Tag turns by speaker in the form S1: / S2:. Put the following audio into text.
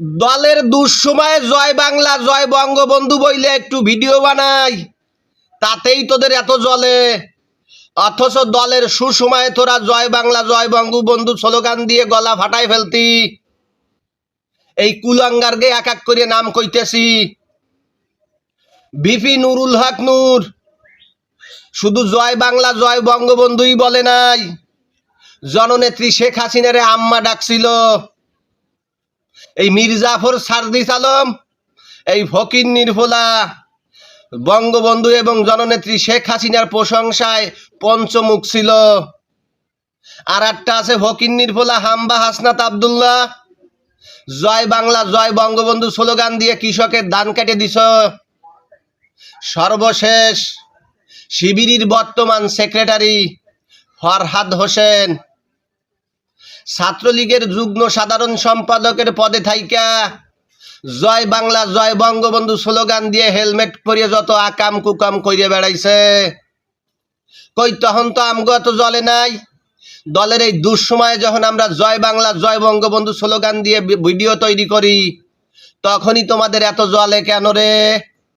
S1: দলের দুঃসময়ে জয় বাংলা, জয় বঙ্গবন্ধু বইলে একটু ভিডিও বানাই। তাতেই তোদের এত জলে। অথচ দলের সুসময়ে তোরা জয় বাংলা, জয় বঙ্গবন্ধু স্লোগান দিয়ে গলা ফাটাই ফেলতি। এই কুলাঙ্গারকে এক এক করে নাম কইতেছি। বিপি নুরুল হক নূর, শুধু জয় বাংলা, জয় বঙ্গবন্ধুই বলে নাই। জননেত্রী শেখ হাসিনারে আম্মা ডাকছিল। এই মির্জাফর সারদিস আলম, এই ফকির নির্ভোলা, বঙ্গবন্ধু এবং জননেত্রী শেখ হাসিনার প্রশংসায় পঞ্চমুখ ছিল। আর একটা আছে ফকির নির্ভোলা, হাম্বা হাসনাত আবদুল্লাহ। জয় বাংলা, জয় বঙ্গবন্ধু স্লোগান দিয়ে কৃষকের দান কেটে দিছ সর্বশেষ শিবিরের বর্তমান সেক্রেটারি ফরহাদ হোসেন। ছাত্রলীগের যুগ্ম সাধারণ সম্পাদকের পদে থাইকা। জয় বাংলা, জয় বঙ্গবন্ধু স্লোগান দিয়ে হেলমেট পরিয়ে যত আকাম কুকাম করিয়ে বেড়াইছে। কই তখন তো আমগো এত জলে নাই। দলের এই দুঃসময়ে যখন আমরা জয় বাংলা, জয় বঙ্গবন্ধু স্লোগান দিয়ে ভিডিও তৈরি করি, তখনই তোমাদের এত জলে কেন রে?